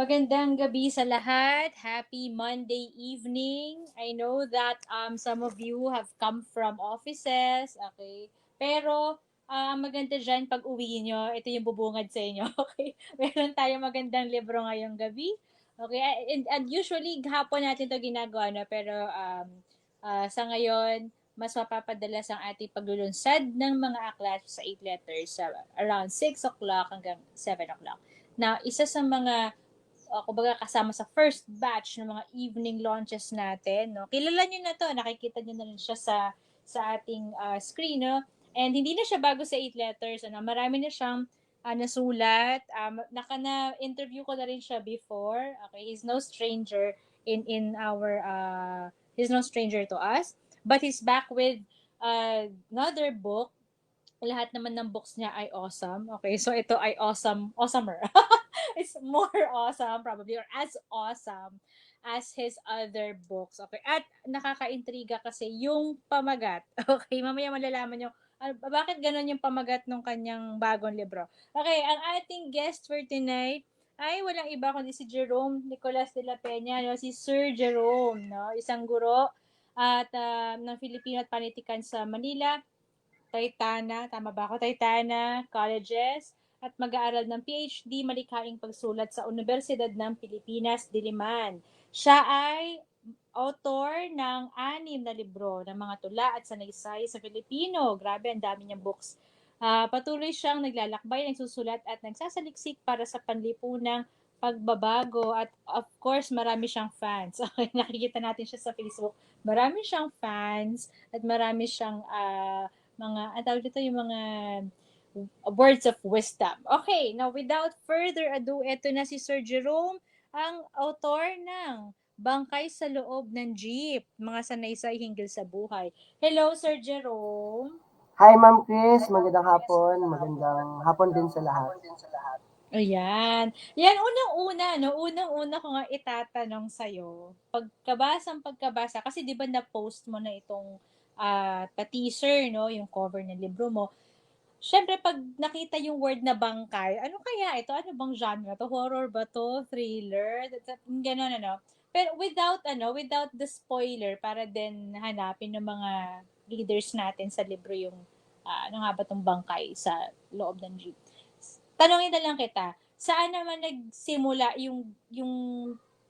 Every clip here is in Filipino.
Magandang gabi sa lahat. Happy Monday evening. I know that um, some of you have come from offices, okay? Pero uh, maganda dyan pag uwi nyo, ito yung bubungad sa inyo, okay? Meron tayo magandang libro ngayong gabi. Okay, and, and usually hapon natin to ginagawa, no? pero um, uh, sa ngayon, mas mapapadalas ang ating paglulunsad ng mga aklat sa 8 letters sa around 6 o'clock hanggang 7 o'clock. Now, isa sa mga uh, kumbaga kasama sa first batch ng mga evening launches natin. No? Kilala nyo na to, nakikita nyo na rin siya sa, sa ating uh, screen. No? And hindi na siya bago sa eight letters. Ano? Marami na siyang uh, nasulat. Um, naka na-interview ko na rin siya before. Okay, he's no stranger in in our uh, he's no stranger to us. But he's back with uh, another book lahat naman ng books niya ay awesome. Okay, so ito ay awesome, awesomer. it's more awesome probably or as awesome as his other books. Okay, at nakakaintriga kasi yung pamagat. Okay, mamaya malalaman niyo uh, bakit ganun yung pamagat ng kanyang bagong libro. Okay, ang ating guest for tonight ay walang iba kundi si Jerome Nicolas de la Peña, no? si Sir Jerome, no? isang guro at uh, ng Filipino at Panitikan sa Manila Taytana, tama ba ako? Taytana Colleges at mag-aaral ng PhD malikhaing pagsulat sa Universidad ng Pilipinas, Diliman. Siya ay author ng anim na libro ng mga tula at sanaysay sa Filipino. Grabe, ang dami niyang books. Uh, patuloy siyang naglalakbay, nagsusulat at nagsasaliksik para sa panlipunang pagbabago at of course marami siyang fans. Okay, nakikita natin siya sa Facebook. Marami siyang fans at marami siyang uh, mga, ang tawag dito yung mga words of wisdom. Okay, now without further ado, ito na si Sir Jerome, ang author ng Bangkay sa loob ng jeep, mga sanaysay hinggil sa buhay. Hello, Sir Jerome. Hi, Ma'am Chris. Magandang hapon. Magandang hapon din sa lahat. Ayan. Yan, unang-una, no? Unang-una ko nga itatanong sa'yo. Pagkabasang pagkabasa, kasi di ba na-post mo na itong uh, pa-teaser, no, yung cover ng libro mo, syempre pag nakita yung word na bangkay, ano kaya ito? Ano bang genre to? Horror ba to? Thriller? Ganon, ano? Pero without, ano, without the spoiler, para din hanapin ng mga readers natin sa libro yung, uh, ano nga ba tong bangkay sa loob ng jeep. Tanongin na lang kita, saan naman nagsimula yung, yung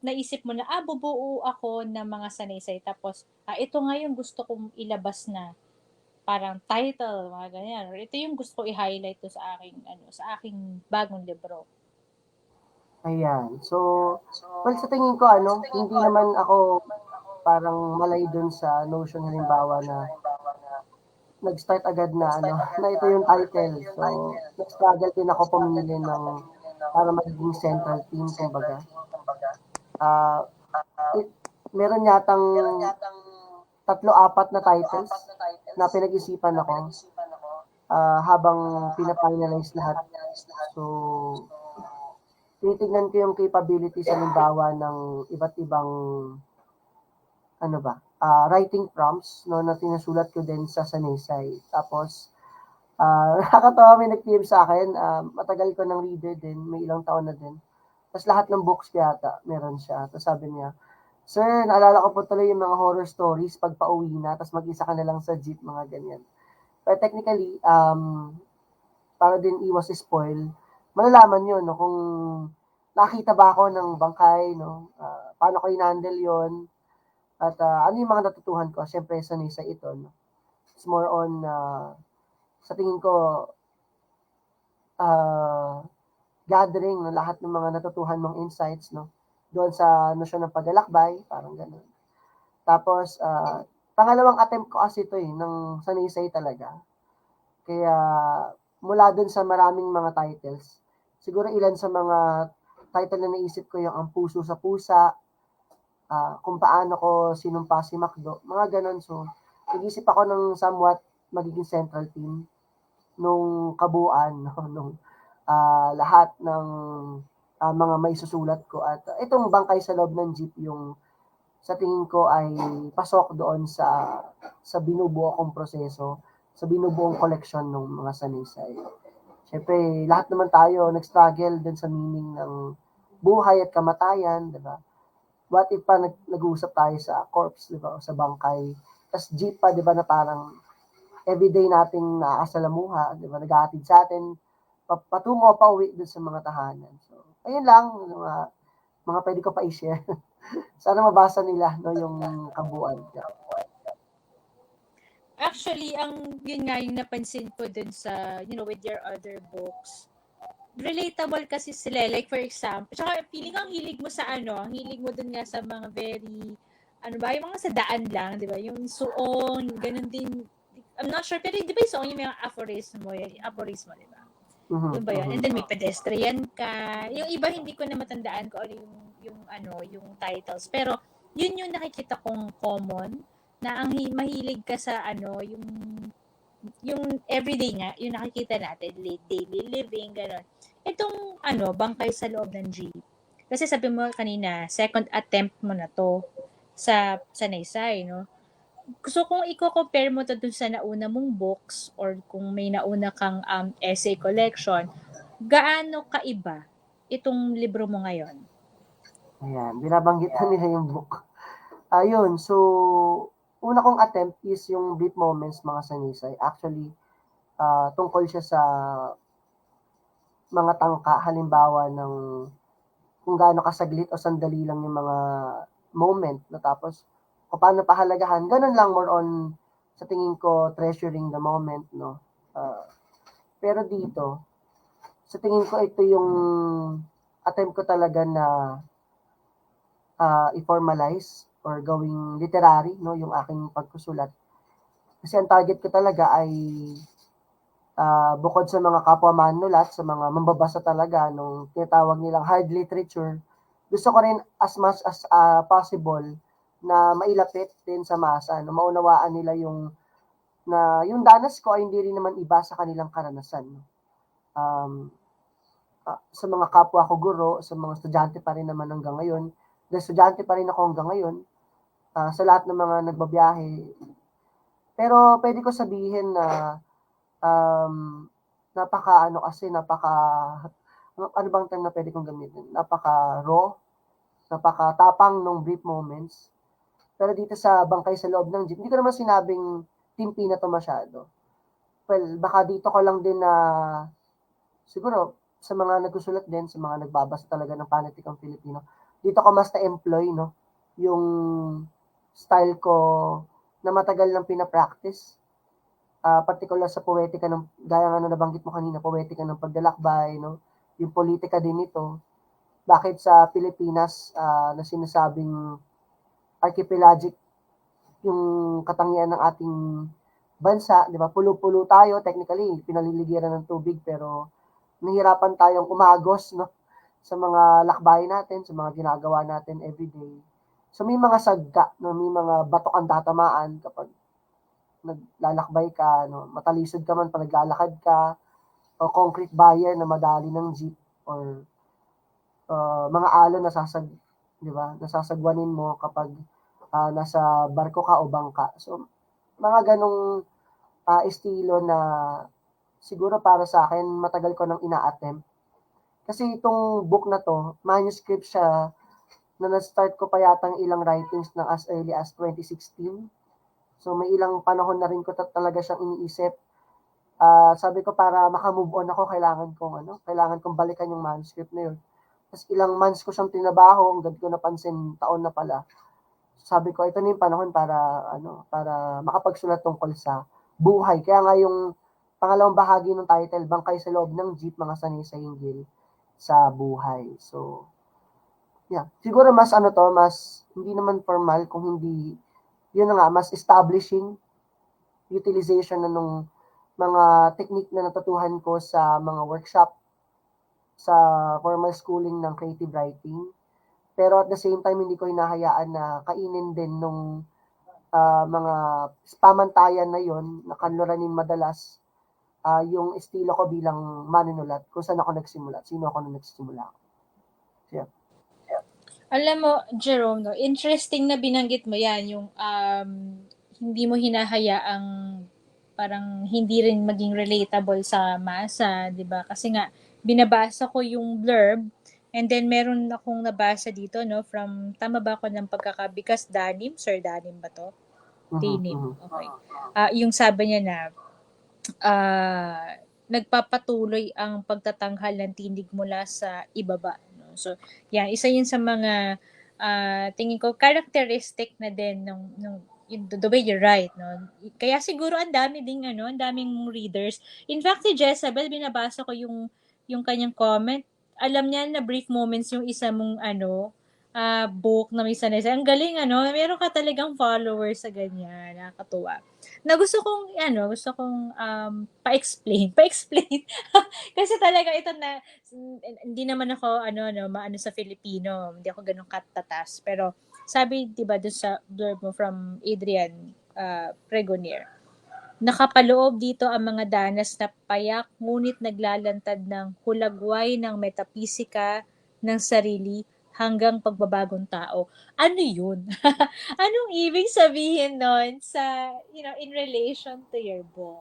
naisip mo na, ah, bubuo ako ng mga sanaysay. Tapos, ah, ito nga yung gusto kong ilabas na parang title, mga ganyan. Or ito yung gusto ko i-highlight to sa aking, ano, sa aking bagong libro. Ayan. So, well, sa tingin ko, ano, hindi naman ako parang malay dun sa notion halimbawa na nag-start agad na ano, na ito yung title. So, nag-struggle din ako pumili ng para magiging central theme, kumbaga uh, it, meron yatang tatlo apat na titles na pinag-isipan ako uh, habang pina-finalize lahat. So, tinitignan ko yung capabilities halimbawa ng iba't ibang ano ba, uh, writing prompts no, na tinasulat ko din sa Sanisay. Tapos, uh, nakakatawa may nag-PM sa akin, uh, matagal ko ng reader din, may ilang taon na din. Tapos lahat ng books yata, meron siya. Tapos sabi niya, Sir, naalala ko po tuloy yung mga horror stories pag pauwi na, tapos mag-isa ka na lang sa jeep, mga ganyan. But technically, um, para din iwas spoil, malalaman yun, no, kung nakita ba ako ng bangkay, no, uh, paano ko in-handle yun, at uh, ano yung mga natutuhan ko, syempre sa nisa ito, no. It's more on, uh, sa tingin ko, uh, gathering ng lahat ng mga natutuhan mong insights, no? Doon sa notion ng paglalakbay, parang ganun. Tapos, uh, pangalawang attempt ko kasi ito eh, ng sanisay talaga. Kaya, mula doon sa maraming mga titles, siguro ilan sa mga title na naisip ko yung Ang Puso sa Pusa, uh, kung paano ko sinumpa si Macdo, mga ganun. So, nag-isip ako ng somewhat magiging central team nung kabuuan, nung uh, lahat ng uh, mga may susulat ko at uh, itong bangkay sa loob ng jeep yung sa tingin ko ay pasok doon sa sa binubuo kong proseso, sa binubuong collection ng mga sanisay. Siyempre, lahat naman tayo nag-struggle din sa meaning ng buhay at kamatayan, di ba? What if pa nag, nag-uusap tayo sa corpse, di ba? O sa bangkay. Tapos jeep pa, di ba, na parang everyday nating nakakasalamuha, di ba? Nag-aatid sa atin, pa- patungo pa uwi dun sa mga tahanan. So, ayun lang, mga, mga pwede ko pa i-share. Sana mabasa nila no, yung kabuuan. Actually, ang yun nga yung napansin ko dun sa, you know, with your other books, relatable kasi sila. Like, for example, tsaka feeling ang hilig mo sa ano, ang hilig mo dun nga sa mga very, ano ba, yung mga sa daan lang, di ba? Yung suong, ganun din. I'm not sure, pero di ba yung suong yung mga aphorismo, yung aphorismo, di ba? Mhm, Yun ba yun? mhm. And then may pedestrian ka. Yung iba hindi ko na matandaan ko ano yung, yung ano, yung titles. Pero yun yung nakikita kong common na ang hi- mahilig ka sa ano, yung yung everyday nga, yung nakikita natin, daily living, gano'n. Itong ano, bangkay sa loob ng jeep. Kasi sabi mo kanina, second attempt mo na to sa sa Naysay, no? So kung i-compare mo to dun sa nauna mong books or kung may nauna kang um, essay collection, gaano kaiba itong libro mo ngayon? Ayan, binabanggit na nila yung book. Ayun, so, una kong attempt is yung Brief Moments, mga sanisay. Actually, ah, tungkol siya sa mga tangka, halimbawa ng kung gaano kasaglit o sandali lang yung mga moment na tapos paano pahalagahan. Ganun lang more on sa tingin ko treasuring the moment, no. Ah, pero dito, sa tingin ko ito yung attempt ko talaga na ah, i-formalize or gawing literary no yung aking pagkusulat. Kasi ang target ko talaga ay ah, bukod sa mga kapwa manulat, sa mga mambabasa talaga nung tinatawag nilang hard literature, gusto ko rin as much as ah, possible na mailapit din sa masa, na maunawaan nila yung na yung danas ko ay hindi rin naman iba sa kanilang karanasan. no. Um, ah, sa mga kapwa ko guro, sa mga estudyante pa rin naman hanggang ngayon, dahil estudyante pa rin ako hanggang ngayon, ah, sa lahat ng mga nagbabiyahe. Pero pwede ko sabihin na um, napaka ano kasi, napaka ano, ano bang term na pwede kong gamitin? Napaka raw, napaka tapang ng brief moments. Pero dito sa bangkay sa loob ng jeep, hindi ko naman sinabing timpi na to masyado. Well, baka dito ko lang din na siguro sa mga nagsusulat din, sa mga nagbabasa talaga ng panitikang Filipino, dito ko mas na-employ, no? Yung style ko na matagal nang pinapractice. Ah, particular sa poetika ng, gaya nga na nabanggit mo kanina, poetika ng pagdalakbay, no? Yung politika din ito. Bakit sa Pilipinas ah, na sinasabing archipelagic yung katangian ng ating bansa, di ba? Pulo-pulo tayo, technically, pinaliligiran ng tubig, pero nahihirapan tayong umagos, no? Sa mga lakbay natin, sa mga ginagawa natin everyday. So may mga sagga, no? may mga batok ang tatamaan kapag naglalakbay ka, no? matalisod ka man pag naglalakad ka, o concrete barrier na madali ng jeep, or uh, mga alon na sasag, di ba? Nasasagwanin mo kapag ah, nasa barko ka o bangka. So, mga ganong ah, estilo na siguro para sa akin, matagal ko nang ina-attempt. Kasi itong book na to, manuscript siya na na-start ko pa yatang ilang writings na as early as 2016. So may ilang panahon na rin ko ta- talaga siyang iniisip. Ah, sabi ko para makamove on ako, kailangan kong ano, kailangan kong balikan yung manuscript na yun. Tapos ilang months ko siyang tinabaho, hanggang ko napansin taon na pala. Sabi ko, ito na yung panahon para ano, para makapagsulat tungkol sa buhay. Kaya nga yung pangalawang bahagi ng title, Bangkay sa loob ng jeep, mga sanay sa hinggil sa buhay. So, yeah. Siguro mas ano to, mas hindi naman formal kung hindi, yun na nga, mas establishing utilization na nung mga technique na natutuhan ko sa mga workshop sa formal schooling ng creative writing. Pero at the same time, hindi ko hinahayaan na kainin din nung ah, mga pamantayan na yon na kanluranin madalas ah, yung estilo ko bilang manunulat, kung saan ako nagsimula, sino ako nung nagsimula. Alam mo, Jerome, no, interesting na binanggit mo yan, yung um, hindi mo hinahayaang parang hindi rin maging relatable sa masa, di ba? Kasi nga, binabasa ko yung blurb And then meron akong nabasa dito no from tama ba ako ng pagkakabikas Danim, Sir Danim ba to? Mhm, Danim. mhm. Okay. Ah, yung sabi niya na ah nagpapatuloy ang pagtatanghal ng tinig mula sa ibaba. No? So, yan, isa yun sa mga ah, tingin ko characteristic na din nung, nung the way you're right. No? Kaya siguro ang dami ding ano, ang daming readers. In fact, si Jezebel, binabasa ko yung, yung kanyang comment. Alam niya na brief moments yung isa mong ano, ah, book na may sanay. Ang galing ano, meron ka talagang followers sa ganyan. Nakakatuwa na gusto kong ano, gusto kong um, pa-explain, pa-explain. Kasi talaga ito na hindi naman ako ano ano maano sa Filipino, hindi ako ganun katatas. Pero sabi 'di ba doon sa blurb mo from Adrian uh, Pregonier, nakapaloob dito ang mga danas na payak ngunit naglalantad ng hulagway ng metapisika ng sarili hanggang pagbabagong tao. Ano yun? Anong ibig sabihin nun sa, you know, in relation to your book?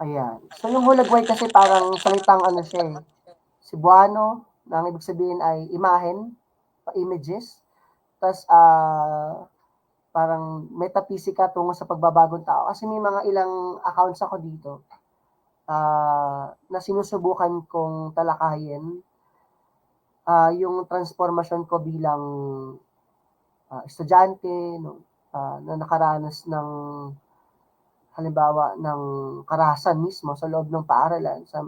Ayan. So yung hulagway kasi parang salitang ano siya eh. Cebuano, na ang ibig sabihin ay imahen, images. Tapos ah parang metaphysica tungo sa pagbabagong tao. Kasi may mga ilang accounts ako dito ah na sinusubukan kong talakayin ah yung transformasyon ko bilang ah, estudyante no, ah, na nakaranas ng halimbawa ng karahasan mismo sa loob ng paaralan sa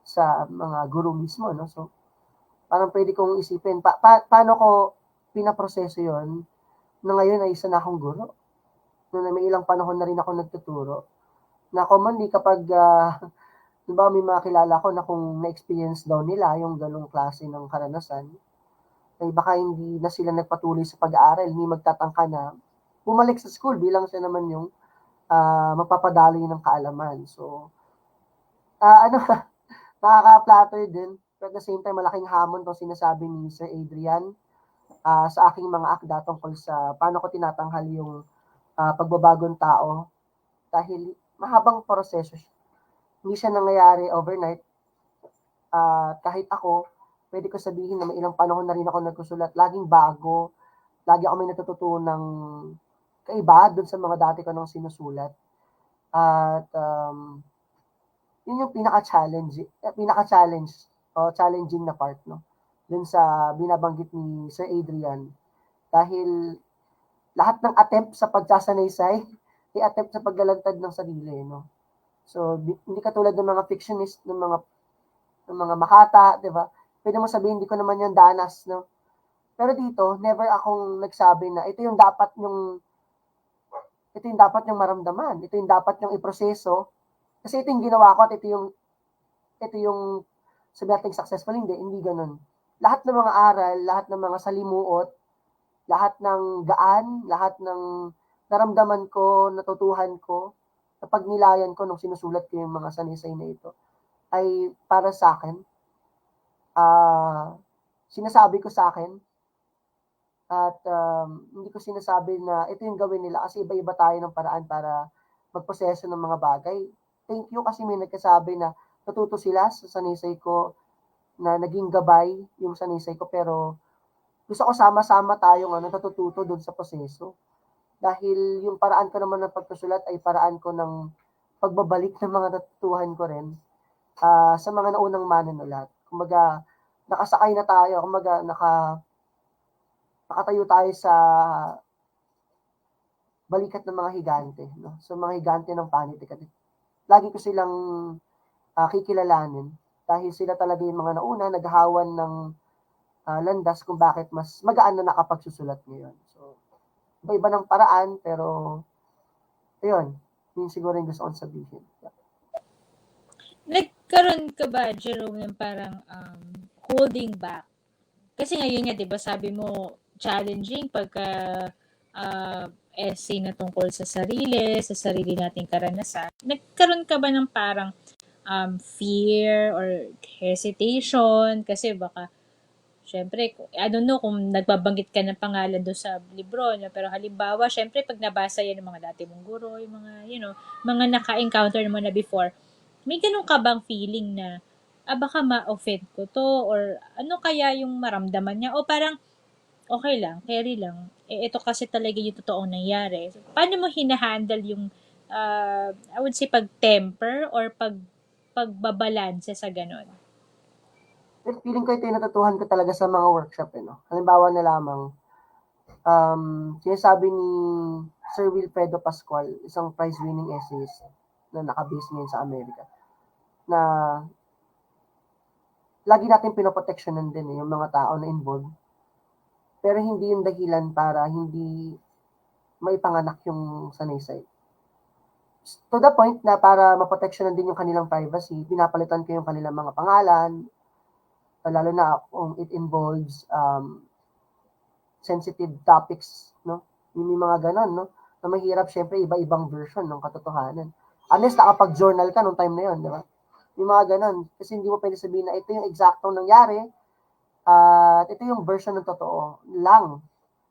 sa mga guru mismo no so parang pwede kong isipin pa, pa, paano ko pinaproseso yon na ngayon ay isa na akong guro no na may ilang panahon na rin ako nagtuturo na commonly kapag uh, diba may mga kilala ko na kung na-experience daw nila yung ganong klase ng karanasan ay baka hindi na sila nagpatuloy sa pag-aaral, hindi magtatangka na bumalik sa school bilang siya naman yung uh, magpapadaloy ng kaalaman. So, uh, ano, nakaka-flatter din. Pero at the same time, malaking hamon tong sinasabi ni Sir Adrian uh, sa aking mga akda tungkol sa paano ko tinatanghal yung uh, pagbabagong tao dahil mahabang proseso siya. Hindi siya nangyayari overnight. Uh, kahit ako, pwede ko sabihin na may ilang panahon na rin ako nagsusulat. Laging bago. Lagi ako may natututunang kaiba doon sa mga dati ko nang sinusulat. At um, yun yung pinaka-challenge, eh, pinaka-challenge o challenging na part no dun sa binabanggit ni Sir Adrian dahil lahat ng attempt sa pagsasanaysay ay attempt sa paglalantad ng sarili no so hindi katulad ng mga fictionist ng mga ng mga makata di ba pwede mo sabihin, hindi ko naman yan danas, no? Pero dito, never akong nagsabi na ito yung dapat yung ito yung dapat yung maramdaman, ito yung dapat yung iproseso. Kasi ito yung ginawa ko at ito yung ito yung sabi natin successful, hindi, hindi ganun. Lahat ng mga aral, lahat ng mga salimuot, lahat ng gaan, lahat ng naramdaman ko, natutuhan ko, kapag nilayan ko nung sinusulat ko yung mga sanisay na ito, ay para sa akin, uh, sinasabi ko sa akin at um, hindi ko sinasabi na ito yung gawin nila kasi iba-iba tayo ng paraan para magproseso ng mga bagay. Thank you kasi may nagkasabi na natuto sila sa sanisay ko na naging gabay yung sanisay ko pero gusto ko sama-sama tayong ano, natututo doon sa proseso. Dahil yung paraan ko naman ng pagkasulat ay paraan ko ng pagbabalik ng mga natutuhan ko rin uh, sa mga naunang manunulat. Kumbaga, nakasakay na tayo, kumbaga, naka, nakatayo tayo sa balikat ng mga higante, no? So, mga higante ng panitikat. Lagi ko silang uh, kikilalanin dahil sila talaga yung mga nauna, naghahawan ng uh, landas kung bakit mas magaan na nakapagsusulat ngayon. So, iba-iba ng paraan, pero, ayun, yun siguro yung gusto kong sabihin. Yeah. Nagkaroon ka ba, Jerome, ng parang um, holding back? Kasi ngayon nga, di ba, sabi mo, challenging pagka uh, essay na tungkol sa sarili, sa sarili nating karanasan. Nagkaroon ka ba ng parang um, fear or hesitation? Kasi baka, syempre, I don't know kung nagbabanggit ka ng pangalan do sa libro, no? pero halimbawa, syempre, pag nabasa yan ng mga dati mong guro, yung mga, you know, mga naka-encounter mo na before, may ganun ka bang feeling na ah, baka ma-offend ko to or ano kaya yung maramdaman niya o parang okay lang, carry lang. Eh, ito kasi talaga yung totoong nangyari. So, paano mo hinahandle yung, uh, I would say, pag-temper or pag pagbabalanse sa ganon? feeling ko ito yung natutuhan ko talaga sa mga workshop, eh, no? Halimbawa na lamang, um, sinasabi ni Sir Wilfredo Pascual, isang prize-winning essayist na nakabase ngayon sa Amerika, na lagi natin pinoproteksyonan din eh, yung mga tao na involved. Pero hindi yung dahilan para hindi maipanganak yung sanaysay. To the point na para maproteksyonan din yung kanilang privacy, pinapalitan ko yung kanilang mga pangalan, lalo na kung it involves um, sensitive topics, no? Yung mga ganon, no? Na mahirap, syempre, iba-ibang version ng katotohanan. Unless nakapag-journal ka nung time na yun, di ba? Yung mga ganon. Kasi hindi mo pwede sabihin na ito yung eksaktong nangyari at ito yung version ng totoo lang.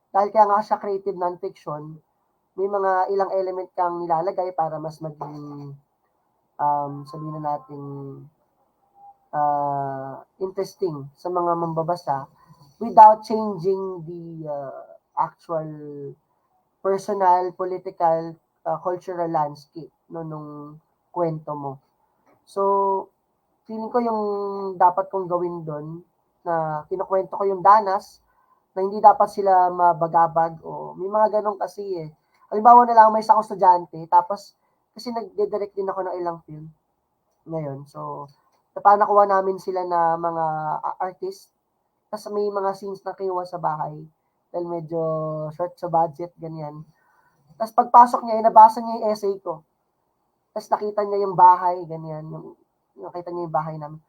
Dahil kaya nga siya creative non-fiction, may mga ilang element kang nilalagay para mas maging um, sabihin na natin uh, interesting sa mga mambabasa without changing the uh, actual personal, political, uh, cultural landscape no, nung kwento mo. So, feeling ko yung dapat kong gawin doon na kinukwento ko yung danas na hindi dapat sila mabagabag o may mga ganong kasi eh. Halimbawa na lang may isang estudyante tapos kasi nagde-direct din ako ng ilang film ngayon. So, paano nakuha namin sila na mga artist tapos may mga scenes na kinuha sa bahay dahil medyo short sa budget, ganyan. Tapos pagpasok niya, nabasa niya yung essay ko. Tapos nakita niya yung bahay, ganyan. Yung, nakita niya yung bahay namin.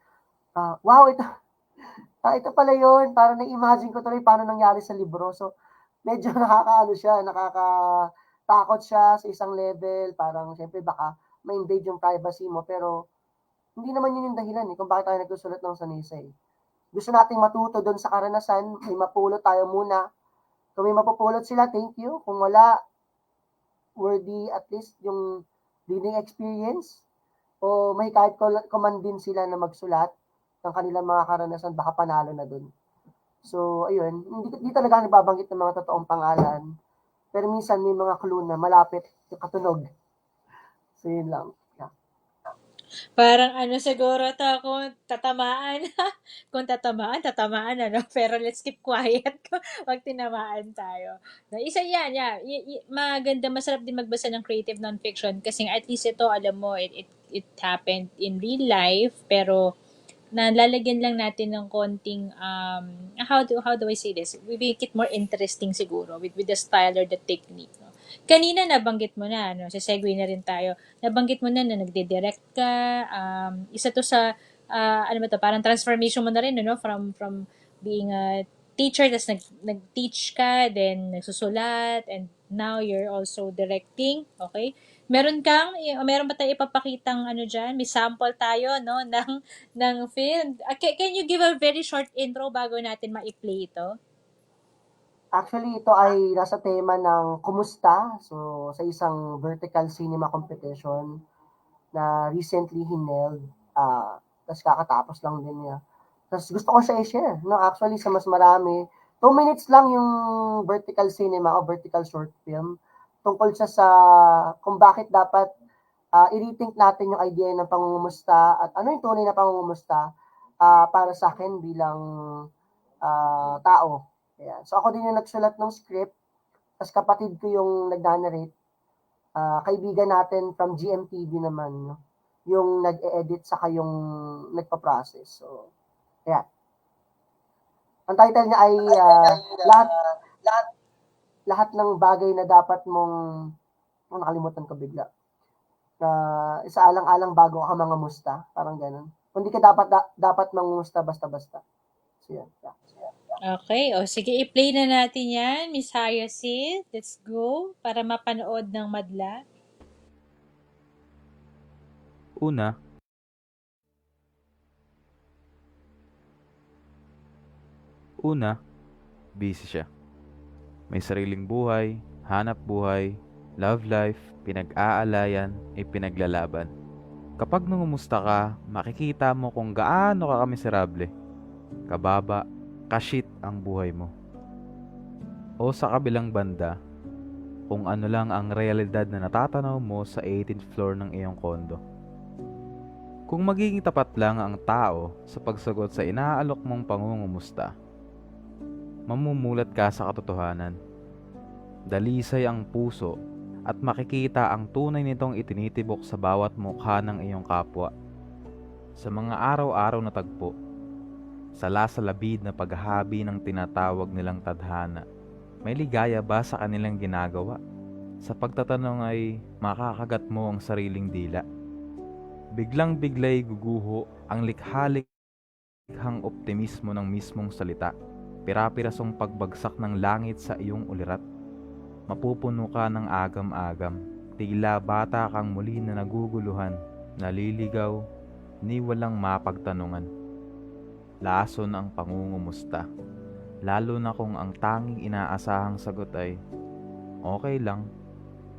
Uh, wow, ito, ah, ito pala yun. Parang na-imagine ko tuloy paano nangyari sa libro. So, medyo nakakaano siya, nakakatakot siya sa isang level. Parang, syempre, baka ma-invade yung privacy mo. Pero, hindi naman yun yung dahilan eh, kung bakit tayo nagsusulat ng sanisay. Gusto nating matuto doon sa karanasan, may mapulot tayo muna. Kung may mapupulot sila, thank you. Kung wala, worthy at least yung reading experience o may kahit command din sila na magsulat ng kanilang mga karanasan, baka panalo na doon. So, ayun, hindi, hindi talaga nababanggit ng mga totoong pangalan. Pero minsan may mga clue na malapit yung katunog. So, yun lang. Parang ano siguro to kung tatamaan. kung tatamaan, tatamaan ano. Pero let's keep quiet wag tinamaan tayo. Na isa yan, yeah. Y- y- maganda, masarap din magbasa ng creative nonfiction kasi at least ito, alam mo, it, it, it happened in real life, pero nalalagyan lang natin ng konting um how do how do I say this? We make it more interesting siguro with with the style or the technique. No? Kanina nabanggit mo na, ano, sa segue na rin tayo. Nabanggit mo na na nagde-direct ka. Um, isa to sa, uh, ano ba to, parang transformation mo na rin, no? From, from being a teacher, tas nag, nag-teach ka, then nagsusulat, and now you're also directing, okay? Meron kang, meron ba tayo ipapakitang ano dyan? May sample tayo, no, ng, ng film. Uh, can you give a very short intro bago natin ma-play ito? Actually, ito ay nasa tema ng kumusta. So, sa isang vertical cinema competition na recently hineld. Uh, Tapos kakatapos lang din niya. Tapos gusto ko siya i-share. No? Actually, sa mas marami. Two minutes lang yung vertical cinema o vertical short film. Tungkol siya sa kung bakit dapat uh, i-rethink natin yung idea ng pangungumusta at ano yung tunay na pangungumusta uh, para sa akin bilang uh, tao Ayan. So ako din yung nagsulat ng script, tapos kapatid ko yung nag-narrate. Uh, kaibigan natin from GMTV naman, no? yung nag-edit saka yung nagpa-process. So, ayan. Ang title niya ay uh, lahat, lahat, lahat ng bagay na dapat mong, oh, nakalimutan ko bigla. Na uh, isa alang-alang bago ka mga musta, parang ganun. Hindi ka dapat da, dapat mangusta basta-basta. So, yan. Yeah. Okay, o sige, i-play na natin yan, Miss Hyacinth. Let's go, para mapanood ng madla. Una, Una, busy siya. May sariling buhay, hanap buhay, love life, pinag-aalayan, ipinaglalaban. Kapag nangumusta ka, makikita mo kung gaano ka kamiserable, kababa, kashit ang buhay mo. O sa kabilang banda, kung ano lang ang realidad na natatanaw mo sa 18th floor ng iyong kondo. Kung magiging tapat lang ang tao sa pagsagot sa inaalok mong pangungumusta, mamumulat ka sa katotohanan. Dalisay ang puso at makikita ang tunay nitong itinitibok sa bawat mukha ng iyong kapwa. Sa mga araw-araw na tagpo, sa lasalabid na paghahabi ng tinatawag nilang tadhana, may ligaya ba sa kanilang ginagawa? Sa pagtatanong ay makakagat mo ang sariling dila. Biglang biglay guguho ang likhalikhang optimismo ng mismong salita. Pirapirasong pagbagsak ng langit sa iyong ulirat. Mapupuno ka ng agam-agam. Tila bata kang muli na naguguluhan, naliligaw, ni walang mapagtanungan. Lason ang pangungumusta. Lalo na kung ang tanging inaasahang sagot ay, okay lang,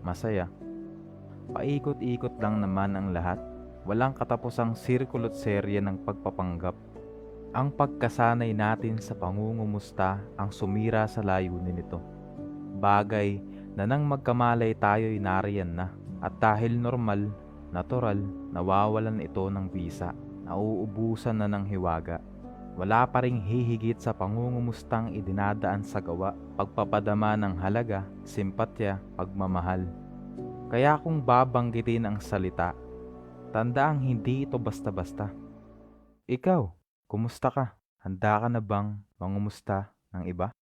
masaya. Paikot-ikot lang naman ang lahat. Walang katapusang sirkulot serye ng pagpapanggap. Ang pagkasanay natin sa pangungumusta ang sumira sa layunin nito. Bagay na nang magkamalay tayo'y nariyan na at dahil normal, natural, nawawalan ito ng bisa, nauubusan na ng hiwaga. Wala pa ring hihigit sa pangungumustang idinadaan sa gawa, pagpapadama ng halaga, simpatya, pagmamahal. Kaya kung babanggitin ang salita, tandaang hindi ito basta-basta. Ikaw, kumusta ka? Handa ka na bang mangumusta ng iba?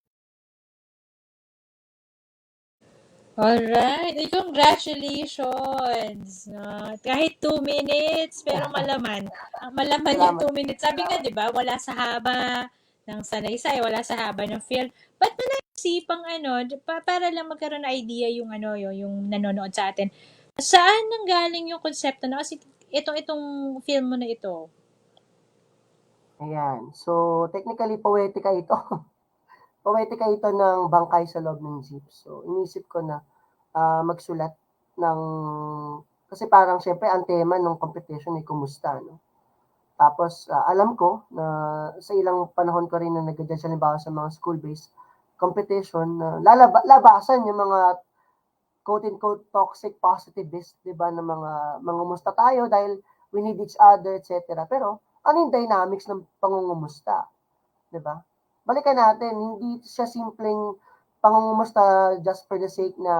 Alright. Eh, congratulations. No? Kahit two minutes, pero malaman. Ang malaman yung Salamat. two minutes. Sabi nga, di ba, wala sa haba ng sanaysay, wala sa haba ng film. Ba't mo naisipang ano, pa, para lang magkaroon ng idea yung ano, yung, yung nanonood sa atin. Saan nanggaling yung konsepto na? Kasi itong, itong film mo na ito. Ayan. So, technically, poetica ito. poetica ito ng bangkay sa loob ng jeep. So, inisip ko na ah, magsulat ng... Kasi parang, syempre, ang tema ng competition ay kumusta, no? Tapos, ah, alam ko na sa ilang panahon ko rin na nag-judge halimbawa sa mga school-based competition na lalaba, labasan yung mga quote-unquote toxic positivist, di ba, na mga mangumusta tayo dahil we need each other, etc. Pero, ano yung dynamics ng pangungumusta? Di ba? Balikan natin, hindi siya simpleng pangungumusta just for the sake na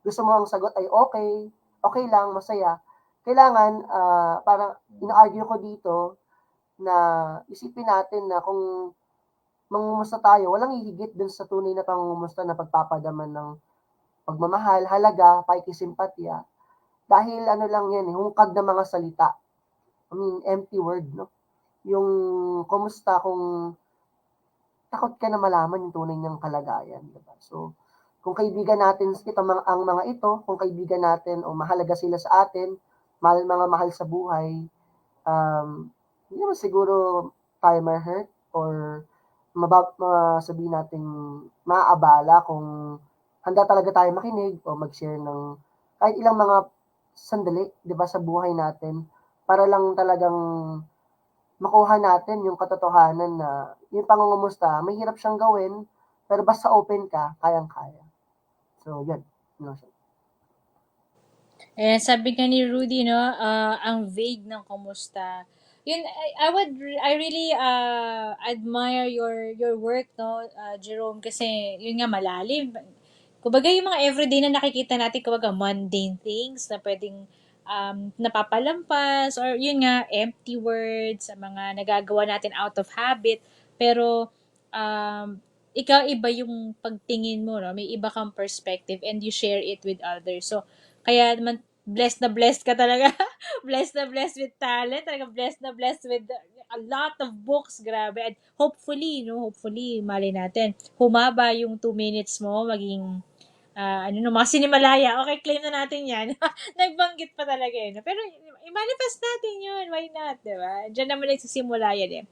gusto mo ang sagot ay okay, okay lang, masaya. Kailangan, ah, parang ina-argue ko dito na isipin natin na kung mangungumusta tayo, walang hihigit dun sa tunay na pangungumusta na pagpapadaman ng pagmamahal, halaga, pakikisimpatya. Dahil ano lang yan, eh, hungkag na mga salita. I mean, empty word, no? Yung kumusta kung takot ka na malaman yung tunay niyang kalagayan, diba? So, kung kaibigan natin ito, mga, ang mga ito, kung kaibigan natin o mahalaga sila sa atin, mahal, mga mahal sa buhay, um, hindi naman siguro tayo ma-hurt or mabab, sabihin natin maaabala kung handa talaga tayo makinig o mag-share ng kahit ilang mga sandali, 'di ba, sa buhay natin para lang talagang makuha natin yung katotohanan na yung pangungumusta, mahirap siyang gawin, pero basta open ka, kayang-kaya. So, yan. Lang siya. Eh, sabi nga ni Rudy, no, ah, ang vague ng kumusta. Yun, I, I would, I really uh, admire your your work, no, ah, Jerome, kasi yun nga malalim. Kumbaga yung mga everyday na nakikita natin, kumbaga mundane things na pwedeng um, napapalampas or yun nga, empty words, sa mga nagagawa natin out of habit. Pero um, ikaw iba yung pagtingin mo, no? may iba kang perspective and you share it with others. So, kaya naman, blessed na blessed ka talaga. blessed na blessed with talent. Talaga blessed na blessed with a lot of books. Grabe. And hopefully, no, hopefully, mali natin, humaba yung two minutes mo, maging ah, ano no, mga sinimalaya. Okay, claim na natin yan. Nagbanggit pa talaga yun. Pero, i-manifest natin yun. Why not, di ba? Diyan naman nagsisimula yan eh.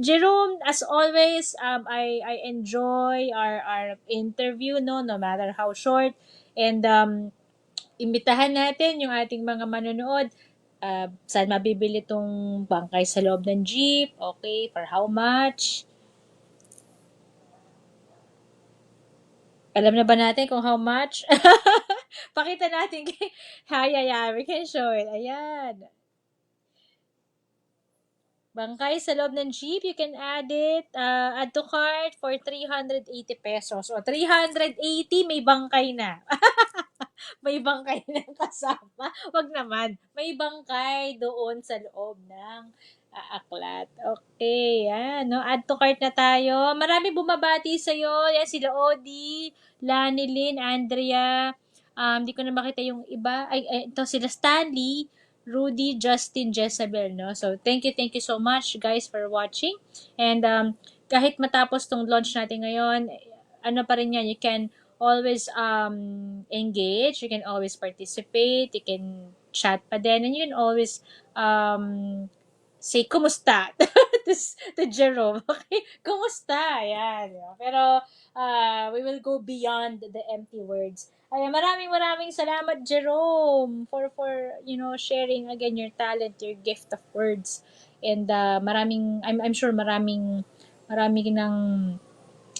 Jerome, as always, um, I, I enjoy our, our interview, no, no matter how short. And, um, imbitahan natin yung ating mga manonood ah, saan mabibili tong bangkay sa loob ng jeep, okay, for how much. Alam na ba natin kung how much? Pakita natin kay Hi, ayan, we can show it. Ayan. Bangkay sa loob ng jeep, you can add it, uh, add to cart for 380 pesos. O, 380, may bangkay na. may bangkay na kasama. Wag naman. May bangkay doon sa loob ng ah, aklat. Okay, yan. No? Add to cart na tayo. Marami bumabati sa'yo. Yan, sila Odi, Lani Andrea. Um, di ko na makita yung iba. Ay, ay, ito sila Stanley. Rudy, Justin, Jezebel, no? So, thank you, thank you so much, guys, for watching. And, um, kahit matapos tong launch natin ngayon, ano pa rin yan, you can always um, engage, you can always participate, you can chat pa din, and you can always um, say, kumusta? to, to Jerome, okay? Kumusta? Yan. yeah. Pero, uh, we will go beyond the empty words. Ay, maraming maraming salamat Jerome for for you know sharing again your talent, your gift of words. And uh, maraming I'm I'm sure maraming marami nang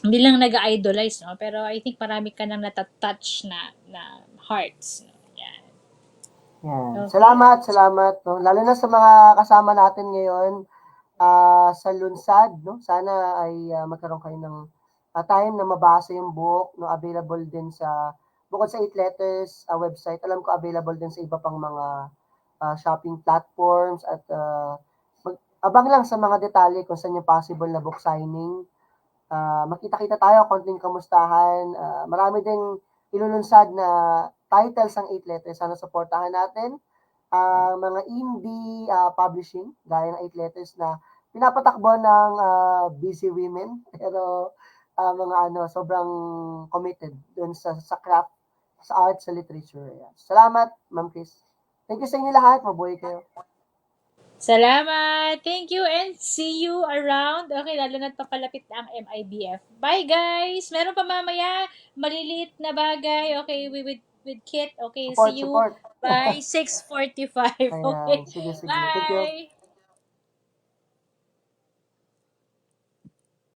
hindi lang nag-idolize, no? Pero I think marami ka nang natatouch na na hearts. No? Yan. Okay. Salamat, salamat. No? Lalo na sa mga kasama natin ngayon ah, sa Lunsad. No? Sana ay ah, magkaroon kayo ng ah, time na mabasa yung book. No? Available din sa, bukod sa 8 letters ah, website, alam ko available din sa iba pang mga ah, shopping platforms at ah, mag, abang lang sa mga detalye kung saan yung possible na book signing. Ah, makita-kita tayo, konting kamustahan. Ah, marami ding ilulunsad na titles ang 8 letters. Sana supportahan natin ang mga indie ah, publishing, gaya ng 8 letters na pinapatakbo ng ah, busy women. Pero ah, mga ano, sobrang committed dun sa, sa craft, sa art, sa literature. Ayan. Salamat, Ma'am Chris. Thank you sa inyo lahat. Mabuhay kayo. Salamat! Thank you and see you around. Okay, lalo na't papalapit na ang MIBF. Bye guys! Meron pa mamaya, maliliit na bagay. Okay, we with with Kit. Okay, Support, see you support. by 6.45. Okay, Ayan. Sige, sige. Bye!